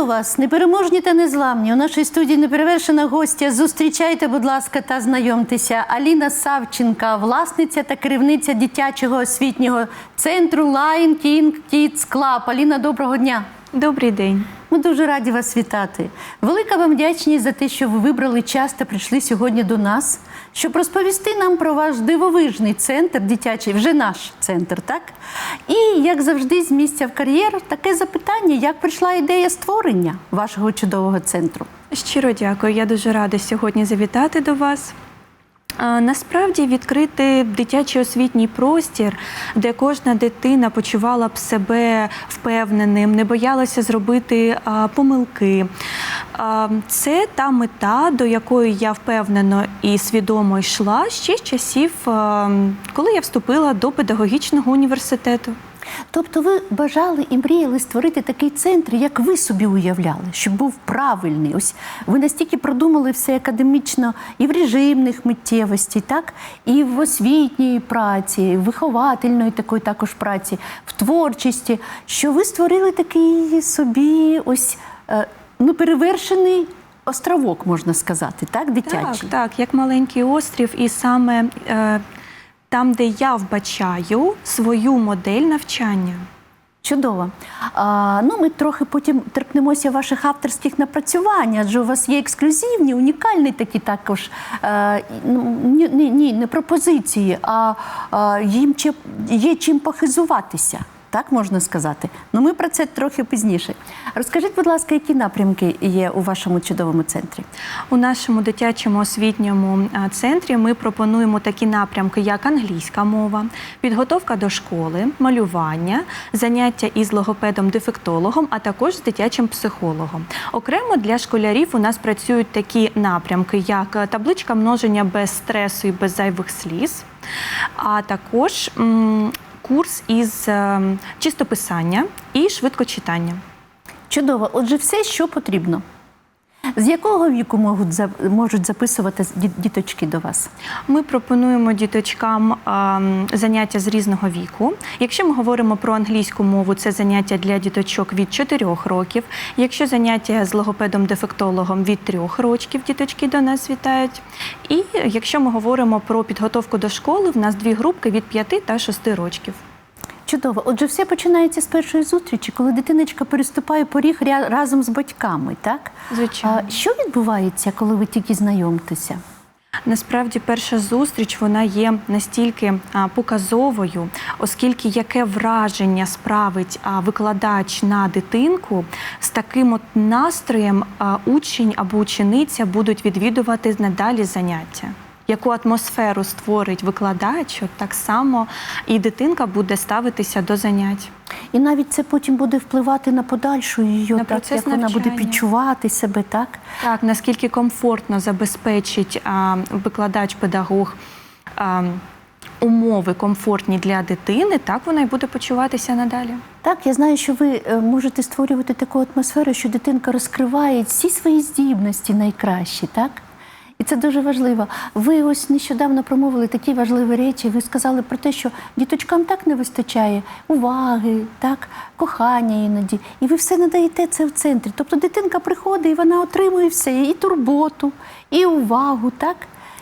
Вітаю вас, непереможні та незламні. У нашій студії неперевершена гостя. Зустрічайте, будь ласка, та знайомтеся. Аліна Савченка, власниця та керівниця дитячого освітнього центру Lion King Kids Club. Аліна, доброго дня. Добрий день. Ми дуже раді вас вітати. Велика вам вдячність за те, що ви вибрали час та прийшли сьогодні до нас, щоб розповісти нам про ваш дивовижний центр дитячий, вже наш центр, так? І як завжди, з місця в кар'єр, таке запитання: як прийшла ідея створення вашого чудового центру? Щиро дякую. Я дуже рада сьогодні завітати до вас. Насправді відкрити дитячий освітній простір, де кожна дитина почувала б себе впевненим, не боялася зробити помилки. Це та мета, до якої я впевнено і свідомо йшла ще з часів, коли я вступила до педагогічного університету. Тобто ви бажали і мріяли створити такий центр, як ви собі уявляли, щоб був правильний. Ось ви настільки продумали все академічно і в режимних миттєвості, так і в освітній праці, в виховательної такої також праці, в творчості, що ви створили такий собі ось е, ну, перевершений островок, можна сказати, так, дитячий. Так, так, як маленький острів, і саме е, там, де я вбачаю свою модель навчання. Чудово. А, ну, ми трохи потім торкнемося ваших авторських напрацювань, адже у вас є ексклюзивні, унікальні такі також е, ну, ні, ні, не пропозиції, а, а їм чи, є чим похизуватися. Так можна сказати. Ну ми про це трохи пізніше. Розкажіть, будь ласка, які напрямки є у вашому чудовому центрі? У нашому дитячому освітньому центрі ми пропонуємо такі напрямки, як англійська мова, підготовка до школи, малювання, заняття із логопедом-дефектологом, а також з дитячим психологом. Окремо для школярів у нас працюють такі напрямки, як е, табличка множення без стресу і без зайвих сліз, а також курс із е, чистописання і швидкочитання. Чудово. Отже, все, що потрібно. З якого віку можуть, можуть записувати ді- діточки до вас? Ми пропонуємо діточкам заняття з різного віку. Якщо ми говоримо про англійську мову, це заняття для діточок від 4 років. Якщо заняття з логопедом-дефектологом від 3 років, діточки до нас вітають. І якщо ми говоримо про підготовку до школи, в нас дві групки від 5 та 6 років. Чудово. Отже, все починається з першої зустрічі, коли дитиночка переступає поріг разом з батьками, так? Звичайно. А що відбувається, коли ви тільки знайомитеся? Насправді, перша зустріч вона є настільки а, показовою, оскільки яке враження справить а, викладач на дитинку з таким от настроєм а, учень або учениця будуть відвідувати надалі заняття. Яку атмосферу створить викладач, от так само і дитинка буде ставитися до занять. І навіть це потім буде впливати на подальшу її, На так, як вона буде відчувати себе, так? Так, наскільки комфортно забезпечить а, викладач-педагог а, умови комфортні для дитини, так вона і буде почуватися надалі. Так, я знаю, що ви е, можете створювати таку атмосферу, що дитинка розкриває всі свої здібності найкращі, так? І це дуже важливо. Ви ось нещодавно промовили такі важливі речі. Ви сказали про те, що діточкам так не вистачає уваги, так, кохання іноді. І ви все надаєте це в центрі. Тобто дитинка приходить і вона отримує все, і турботу, і увагу, так?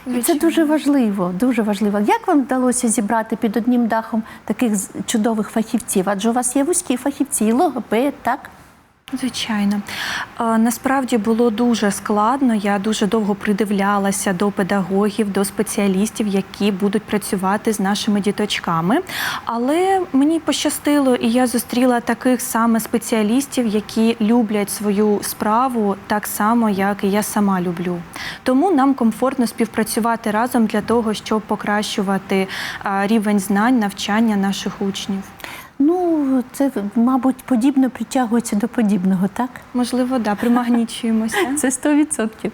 І це дуже важливо, дуже важливо. Як вам вдалося зібрати під одним дахом таких чудових фахівців? Адже у вас є вузькі фахівці, і логопед, так? Звичайно, насправді було дуже складно. Я дуже довго придивлялася до педагогів, до спеціалістів, які будуть працювати з нашими діточками. Але мені пощастило, і я зустріла таких саме спеціалістів, які люблять свою справу так само, як і я сама люблю. Тому нам комфортно співпрацювати разом для того, щоб покращувати рівень знань, навчання наших учнів. Ну, це, мабуть, подібно притягується до подібного, так? Можливо, да, примагнічуємося. Це 100%.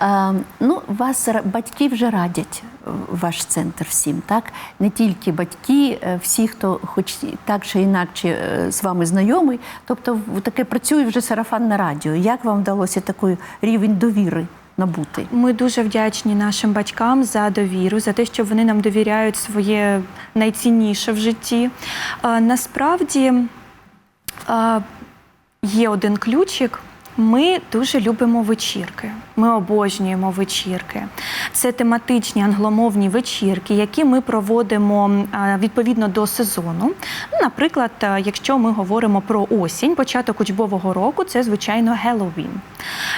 Е, ну, вас батьки вже радять ваш центр всім, так? Не тільки батьки, е, всі, хто хоч так чи інакше е, з вами знайомий. Тобто таке працює вже сарафанне радіо. Як вам вдалося такий рівень довіри набути? Ми дуже вдячні нашим батькам за довіру, за те, що вони нам довіряють своє найцінніше в житті. Е, Насправді е, є один ключик. Ми дуже любимо вечірки. Ми обожнюємо вечірки. Це тематичні англомовні вечірки, які ми проводимо відповідно до сезону. Ну, Наприклад, якщо ми говоримо про осінь, початок учбового року, це звичайно Геловін.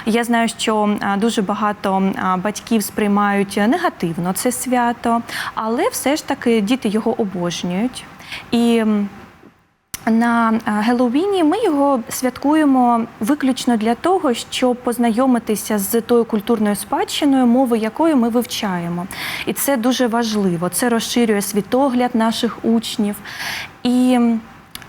Я знаю, що дуже багато батьків сприймають негативно це свято, але все ж таки діти його обожнюють. І на е, Геловіні ми його святкуємо виключно для того, щоб познайомитися з тою культурною спадщиною, мови якої ми вивчаємо. І це дуже важливо. Це розширює світогляд наших учнів. І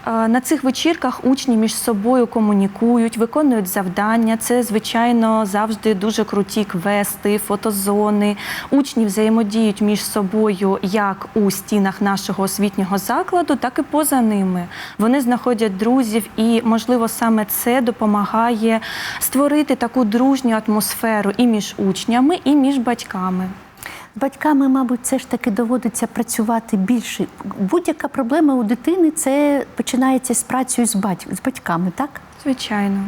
на цих вечірках учні між собою комунікують, виконують завдання. Це, звичайно, завжди дуже круті квести, фотозони. Учні взаємодіють між собою як у стінах нашого освітнього закладу, так і поза ними. Вони знаходять друзів, і, можливо, саме це допомагає створити таку дружню атмосферу і між учнями, і між батьками. Батьками, мабуть, все ж таки доводиться працювати більше. Будь-яка проблема у дитини це починається з працею з, бать... з батьками, так? Звичайно.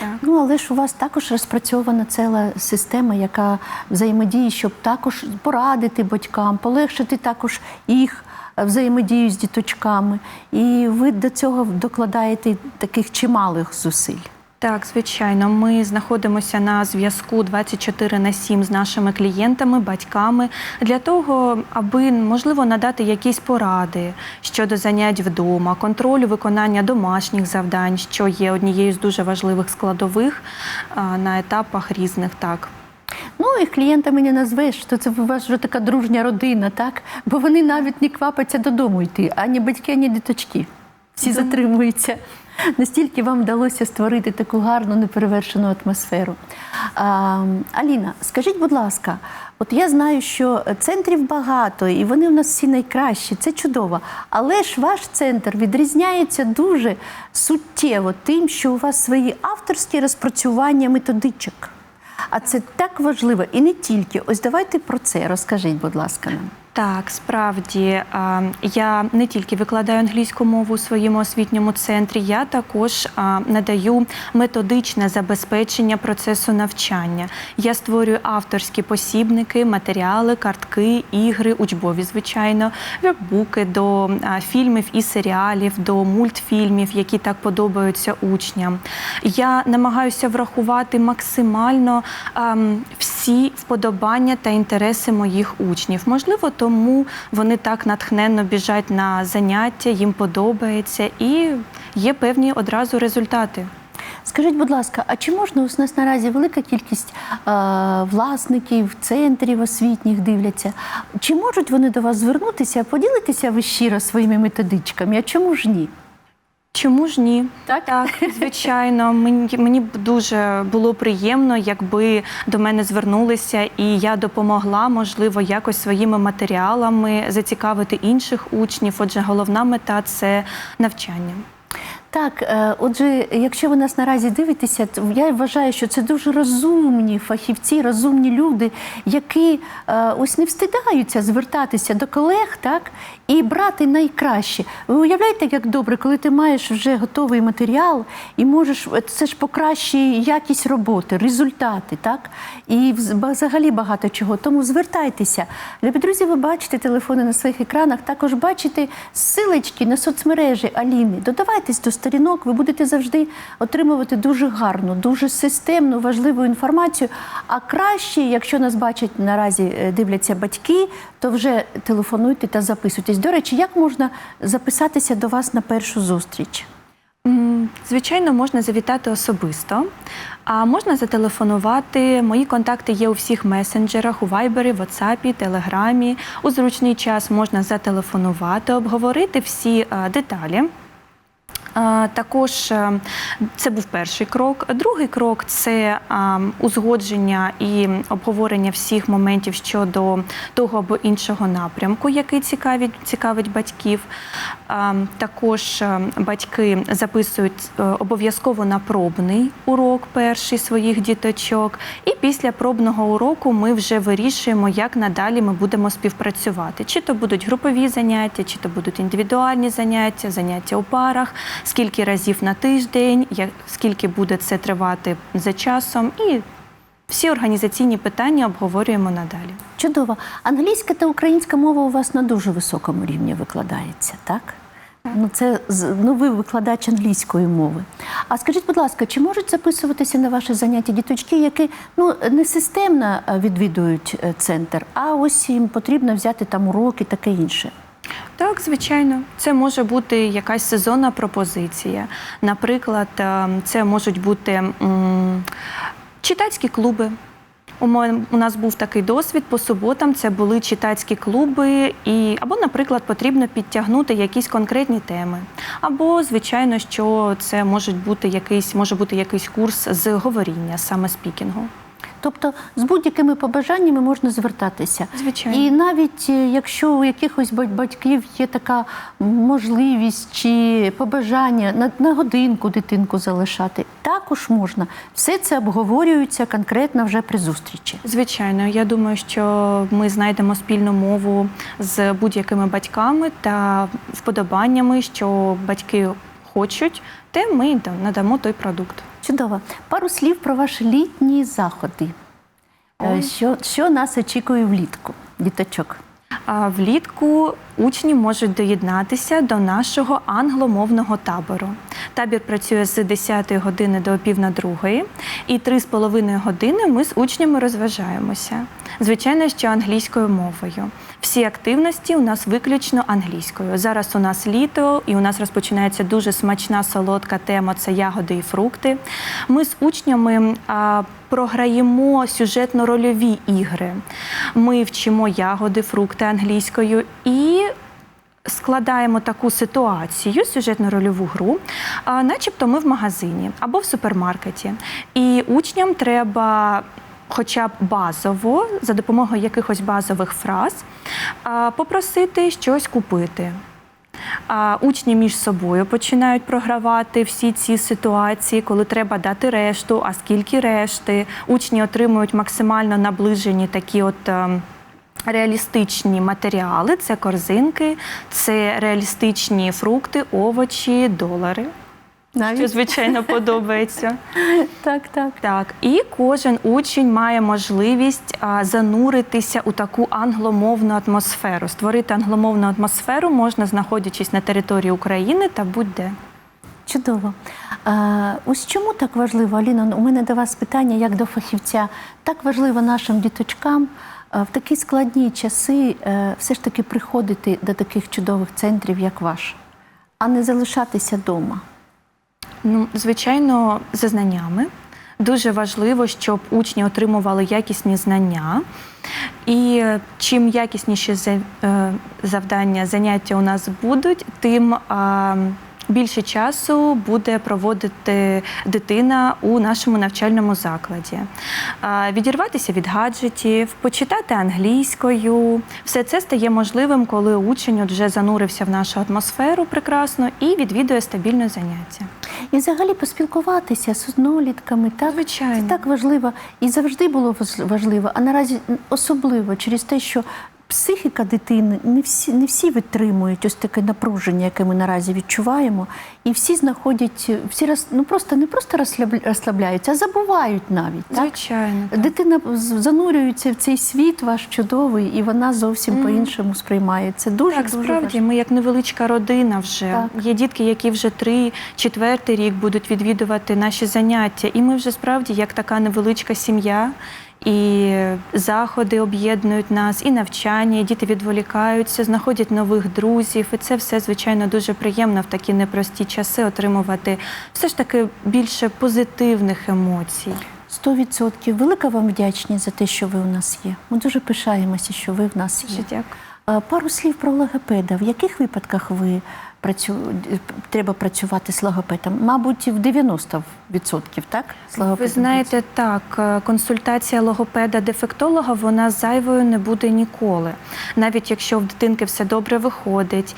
Так. Ну, але ж у вас також розпрацьована ціла система, яка взаємодіє, щоб також порадити батькам, полегшити також їх е, взаємодію з діточками. І ви до цього докладаєте таких чималих зусиль. Так, звичайно, ми знаходимося на зв'язку 24 на 7 з нашими клієнтами, батьками для того, аби можливо надати якісь поради щодо занять вдома, контролю виконання домашніх завдань, що є однією з дуже важливих складових на етапах різних. Так. Ну і клієнтами не назвеш, що це у вас вже така дружня родина, так? Бо вони навіть не квапаться додому йти, ані батьки, ані діточки. Всі затримуються. Настільки вам вдалося створити таку гарну неперевершену атмосферу. А, Аліна, скажіть, будь ласка, от я знаю, що центрів багато, і вони у нас всі найкращі, це чудово. Але ж ваш центр відрізняється дуже суттєво тим, що у вас свої авторські розпрацювання методичок. А це так важливо і не тільки. Ось давайте про це розкажіть, будь ласка, нам. Так, справді я не тільки викладаю англійську мову у своєму освітньому центрі, я також надаю методичне забезпечення процесу навчання. Я створюю авторські посібники, матеріали, картки, ігри, учбові, звичайно, вебуки до фільмів і серіалів, до мультфільмів, які так подобаються учням. Я намагаюся врахувати максимально всі вподобання та інтереси моїх учнів. Можливо, тому вони так натхненно біжать на заняття, їм подобається і є певні одразу результати. Скажіть, будь ласка, а чи можна у нас наразі велика кількість е, власників, центрів освітніх дивляться? Чи можуть вони до вас звернутися, поділитися ви щиро своїми методичками? А чому ж ні? Чому ж ні? Так? так звичайно. Мені мені б дуже було приємно, якби до мене звернулися, і я допомогла, можливо, якось своїми матеріалами зацікавити інших учнів. Отже, головна мета це навчання. Так, е, отже, якщо ви нас наразі дивитеся, то я вважаю, що це дуже розумні фахівці, розумні люди, які е, ось не встидаються звертатися до колег, так і брати найкраще. Ви уявляєте, як добре, коли ти маєш вже готовий матеріал і можеш це ж покращує якість роботи, результати, так і взагалі багато чого. Тому звертайтеся. Любі друзі, ви бачите телефони на своїх екранах, також бачите силочки на соцмережі Аліни. Додавайтесь до сторінок, ви будете завжди отримувати дуже гарну, дуже системну, важливу інформацію. А краще, якщо нас бачать наразі, е, дивляться батьки, то вже телефонуйте та записуйтесь. До речі, як можна записатися до вас на першу зустріч? Звичайно, можна завітати особисто, а можна зателефонувати. Мої контакти є у всіх месенджерах, у Вайбері, Ватсапі, Телеграмі. У зручний час можна зателефонувати, обговорити всі е, деталі. Також е, це був перший крок. Другий крок це узгодження і обговорення всіх моментів щодо того або іншого напрямку, який цікавить, цікавить батьків. Також е, батьки записують е, обов'язково на пробний урок перший своїх діточок. І після пробного уроку ми вже вирішуємо, як надалі ми будемо співпрацювати. Чи то будуть групові заняття, чи то будуть індивідуальні заняття, заняття у парах. Скільки разів на тиждень, як, скільки буде це тривати за часом, і всі організаційні питання обговорюємо надалі. Чудово. Англійська та українська мова у вас на дуже високому рівні викладається, так? Ну, це ну, ви викладач англійської мови. А скажіть, будь ласка, чи можуть записуватися на ваші заняття діточки, які ну не системно е, відвідують е, центр, а ось їм потрібно взяти там уроки, таке інше? Так, звичайно, це може бути якась сезонна пропозиція. Наприклад, е, це можуть бути читацькі клуби. У нас був такий досвід по суботам. Це були читацькі клуби, і або, наприклад, потрібно підтягнути якісь конкретні теми. Або, звичайно, що це може бути якийсь, може бути якийсь курс з говоріння, саме спікінгу. Тобто з будь-якими побажаннями можна звертатися. Звичайно. І навіть е, якщо у якихось бать- батьків є така можливість чи побажання на, на годинку дитинку залишати, також можна. Все це обговорюється конкретно вже при зустрічі. Звичайно, я думаю, що ми знайдемо спільну мову з будь-якими батьками та вподобаннями, що батьки хочуть, те ми надамо той продукт. Чудово. Пару слів про ваші літні заходи. Е, Що, що нас очікує влітку, діточок? А влітку учні можуть доєднатися до нашого англомовного табору. Табір працює з 10 години до пів на другої, і 3,5 години ми з учнями розважаємося. Звичайно, що англійською мовою. Всі активності у нас виключно англійською. Зараз у нас літо, і у нас розпочинається дуже смачна солодка тема це ягоди і фрукти. Ми з учнями а, програємо сюжетно-рольові ігри. Ми вчимо ягоди, фрукти англійською і складаємо таку ситуацію, сюжетно-рольову гру, начебто ми в магазині або в супермаркеті. І учням треба. Хоча б базово, за допомогою якихось базових фраз, попросити щось купити. Учні між собою починають програвати всі ці ситуації, коли треба дати решту, а скільки решти. Учні отримують максимально наближені такі от. ем, Реалістичні матеріали це корзинки, це реалістичні фрукти, овочі, долари. Що звичайно подобається. Так, так. Так, і кожен учень має можливість а, зануритися у таку англомовну атмосферу. Створити англомовну атмосферу можна, знаходячись на території України та будь-де. Чудово. А, ось чому так важливо, Аліна? У мене до вас питання як до фахівця. Так важливо нашим діточкам а, в такі складні часи е, все ж таки приходити до таких чудових центрів, як ваш, а не залишатися вдома. Ну, звичайно, за знаннями. Дуже важливо, щоб учні отримували якісні знання. І е, чим якісніші е, завдання, заняття у нас будуть, тим більше часу буде проводити дитина у нашому навчальному закладі. Відірватися від гаджетів, почитати англійською. Все це стає можливим, коли учень вже занурився в нашу атмосферу прекрасно і відвідує стабільне заняття. І взагалі поспілкуватися з однолітками, так? Звичайно. Це так важливо і завжди було важливо, а наразі особливо через те, що психіка дитини не всі, не всі витримують ось таке напруження, яке ми наразі відчуваємо, і всі знаходять, всі роз, ну просто не просто розслабля- розслабляються, а забувають навіть. Так? Звичайно. так. Дитина занурюється в цей світ ваш чудовий, і вона зовсім по-іншому сприймає. Це дуже Так, дуже справді, важливо. ми як невеличка родина вже. Так. Є дітки, які вже три, четвертий рік будуть відвідувати наші заняття. І ми вже справді як така невеличка сім'я. І заходи об'єднують нас, і навчання, і діти відволікаються, знаходять нових друзів. І це все, звичайно, дуже приємно в такі непрості часи отримувати все ж таки більше позитивних емоцій. Сто відсотків. Велика вам вдячність за те, що ви у нас є. Ми дуже пишаємося, що ви в нас є. Дякую. Пару слів про логопеда. В яких випадках ви працю... треба працювати з логопедом? Мабуть, в 90% так? З Ви знаєте, так, е, консультація логопеда-дефектолога вона зайвою не буде ніколи. Навіть якщо в дитинки все добре виходить,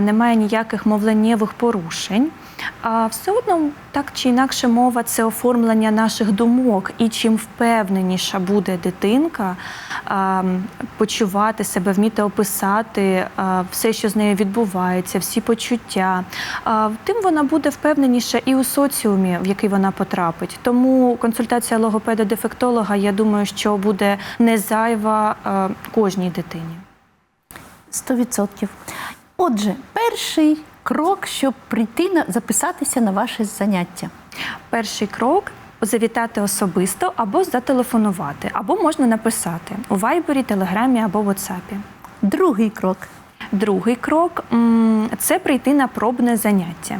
немає ніяких мовленнєвих порушень. А все одно так чи інакше мова це оформлення наших думок. І чим впевненіша буде дитинка почувати себе, вміти описати все, що з нею відбувається, всі почуття, тим вона буде впевненіша і у соціумі, в який вона потрапить. Тому консультація логопеда-дефектолога, я думаю, що буде не зайва кожній дитині. 100%. Отже, перший крок, щоб прийти на записатися на ваше заняття. Перший крок завітати особисто або зателефонувати, або можна написати у Вайбері, Телеграмі або Ватсапі. Другий крок. Другий крок це прийти на пробне заняття.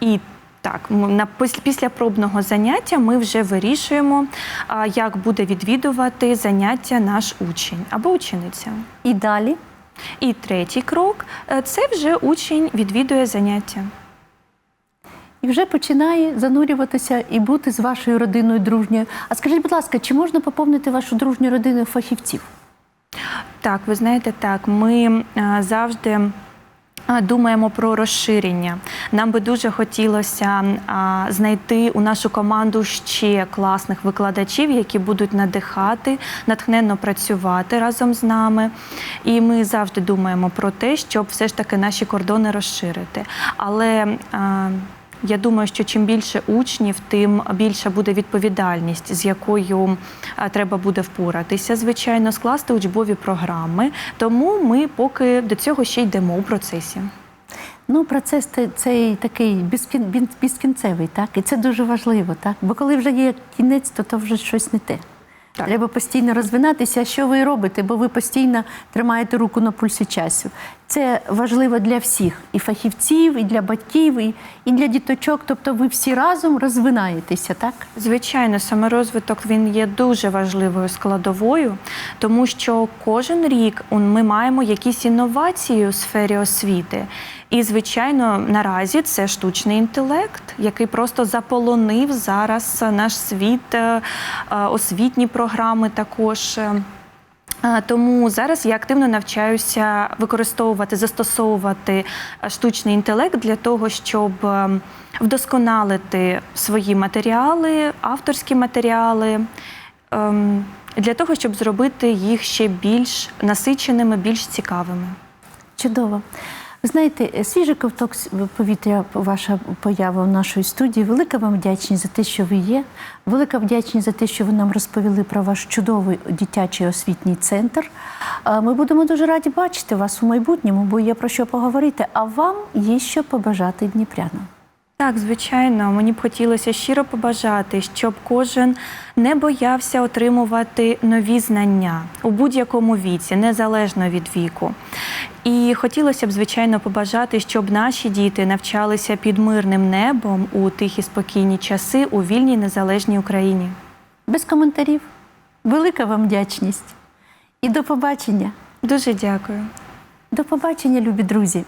І так, на після пробного заняття ми вже вирішуємо, як буде відвідувати заняття наш учень або учениця. І далі. І третій крок е, це вже учень відвідує заняття. І вже починає занурюватися і бути з вашою родиною дружньою. А скажіть, будь ласка, чи можна поповнити вашу дружню родину фахівців? Так, ви знаєте, так, ми е, завжди. Думаємо про розширення. Нам би дуже хотілося знайти у нашу команду ще класних викладачів, які будуть надихати, натхненно працювати разом з нами. І ми завжди думаємо про те, щоб все ж таки наші кордони розширити. Але я думаю, що чим більше учнів, тим більша буде відповідальність, з якою треба буде впоратися, звичайно, скласти учбові програми. Тому ми поки до цього ще йдемо у процесі. Ну, процес цей такий безкінцевий, так? І це дуже важливо, так? Бо коли вже є кінець, то то вже щось не те. Так. Треба постійно розвинатися. Що ви робите? Бо ви постійно тримаєте руку на пульсі часу. Це важливо для всіх, і фахівців, і для батьків, і, і для діточок. Тобто ви всі разом розвинаєтеся, так? Звичайно, саморозвиток він є дуже важливою складовою, тому що кожен рік ми маємо якісь інновації у сфері освіти. І, звичайно, наразі це штучний інтелект, який просто заполонив зараз наш світ, е, е, освітні програми також. е, Тому зараз я активно навчаюся використовувати, застосовувати штучний інтелект для того, щоб вдосконалити свої матеріали, авторські матеріали, ем, для того, щоб зробити їх ще більш насиченими, більш цікавими. Чудово. Ви знаєте, свіжий ковток повітря, ваша поява в нашій студії. Велика вам вдячність за те, що ви є. Велика вдячність за те, що ви нам розповіли про ваш чудовий дитячий освітній центр. Ми будемо дуже раді бачити вас у майбутньому, бо є про що поговорити. А вам є що побажати дніпрянам. Так, звичайно, мені б хотілося щиро побажати, щоб кожен не боявся отримувати нові знання у будь-якому віці, незалежно від віку. І хотілося б, звичайно, побажати, щоб наші діти навчалися під мирним небом у тихі спокійні часи у вільній незалежній Україні. Без коментарів. Велика вам вдячність. І до побачення. Дуже дякую. До побачення, любі друзі.